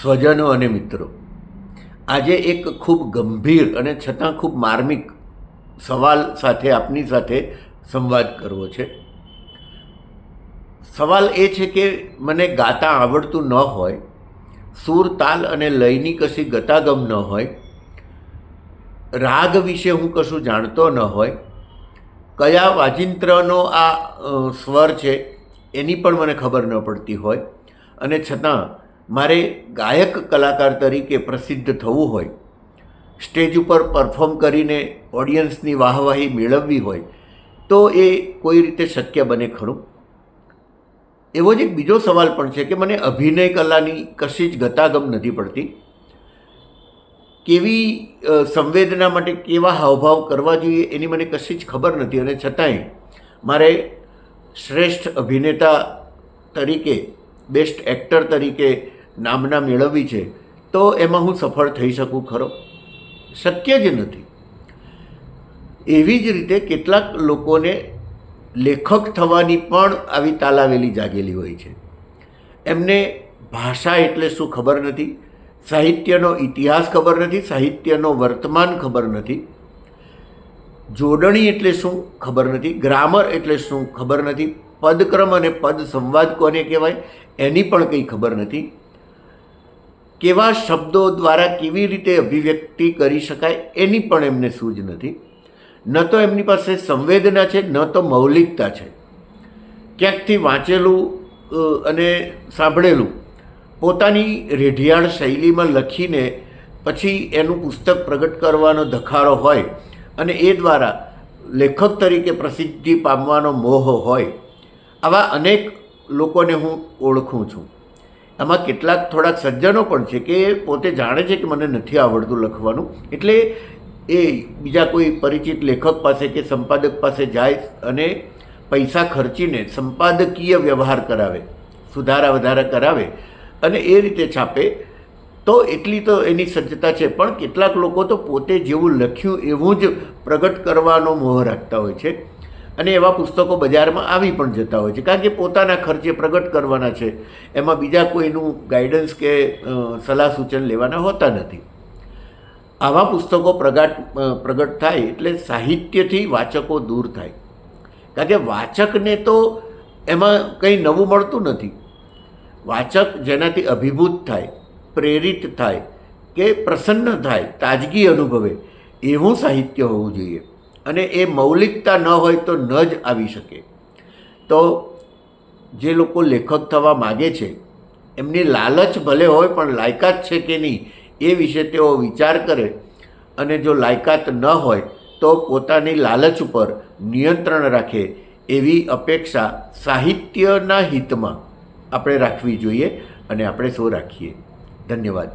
સ્વજનો અને મિત્રો. આજે એક ખૂબ ગંભીર અને છતાં ખૂબ માર્મિક સવાલ સાથે, આપની સાથે સંવાદ કરવો છે. સવાલ એ છે કે મને ગાતા આવડતું ન હોય, સૂર, તાલ અને લયની કશી ગતાગમ ન હોય, રાગ વિશે હું કશું જાણતો ન હોય, કયા વાજિંત્રનો આ સ્વર છે એની પણ મને ખબર ન પડતી હોય, અને છતાં મારે ગાયક કલાકાર તરીકે પ્રસિદ્ધ થવું હોય, સ્ટેજ ઉપર પરફોર્મ કરીને ઓડિયન્સની વાહવાહી મેળવવી હોય, તો એ કોઈ રીતે શક્ય બને ખરું? એવો જ એક બીજો સવાલ પણ છે કે મને અભિનય કલાની કશી જ ગતાગમ નથી પડતી. કેવી સંવેદના માટે કેવા હાવભાવ કરવા જોઈએ એની મને કશી જ ખબર નથી અને છતાંય મારે શ્રેષ્ઠ અભિનેતા તરીકે, બેસ્ટ એક્ટર તરીકે નામના મેળવવી છે, તો એમાં હું સફળ થઈ શકું ખરો? શક્ય જ નથી. એવી જ રીતે કેટલાક લોકોને લેખક થવાની પણ આવી તાલાવેલી જાગેલી હોય છે. એમને ભાષા એટલે શું ખબર નથી, સાહિત્યનો ઇતિહાસ ખબર નથી, સાહિત્યનો વર્તમાન ખબર નથી, જોડણી એટલે શું ખબર નથી, ગ્રામર એટલે શું ખબર નથી, પદક્રમ અને પદ સંવાદ કોને કહેવાય, એની પણ કંઈ ખબર નથી. કેવા શબ્દો દ્વારા કેવી રીતે અભિવ્યક્તિ કરી શકાય એની પણ એમને સૂઝ નથી. ન તો એમની પાસે સંવેદના છે, ન તો મૌલિકતા છે. ક્યાંકથી વાંચેલું અને સાંભળેલું, પોતાની રેઢિયાળ શૈલીમાં લખીને પછી એનું પુસ્તક પ્રગટ કરવાનો ધખારો હોય અને એ દ્વારા લેખક તરીકે પ્રસિદ્ધિ પામવાનો મોહ હોય, આવા અનેક લોકોને હું ઓળખું છું. આમાં કેટલાક થોડાક સજ્જનો પણ છે કે પોતે જાણે છે કે મને નથી આવડતું લખવાનું. એટલે એ બીજા કોઈ પરિચિત લેખક પાસે કે સંપાદક પાસે જાય અને પૈસા ખર્ચીને સંપાદકીય વ્યવહાર કરાવે, સુધારા વધારા કરાવે અને એ રીતે છાપે. તો એટલી તો એની સજ્જતા છે, પણ કેટલાક લોકો તો પોતે જેવું લખ્યું એવું જ પ્રગટ કરવાનો મોહ રાખતા હોય છે. અને એવા પુસ્તકો બજારમાં આવી પણ જતા હોય છે. કારણ કે પોતાના ખર્ચે પ્રગટ કરવાના છે. એમાં બીજા કોઈનું ગાઈડન્સ કે સલાહ સૂચન લેવાના હોતા નથી. આવા પુસ્તકો પ્રગટ પ્રગટ થાય એટલે સાહિત્યથી વાચકો દૂર થાય. કારણ કે વાચકને તો એમાં કંઈ નવું મળતું નથી. વાચક જેનાથી અભિભૂત થાય, પ્રેરિત થાય કે પ્રસન્ન થાય, તાજગી અનુભવે એવું સાહિત્ય હોવું જોઈએ. અને એ મૌલિકતા ન હોય તો ન જ આવી શકે. તો જે લોકો લેખક થવા માગે છે, એમની લાલચ ભલે હોય પણ લાયકાત છે કે નહીં, એ વિશે તેઓ વિચાર કરે અને જો લાયકાત ન હોય તો પોતાની લાલચ ઉપર નિયંત્રણ રાખે એવી અપેક્ષા સાહિત્યના હિતમાં આપણે રાખવી જોઈએ અને આપણે સૌ રાખીએ. ધન્યવાદ.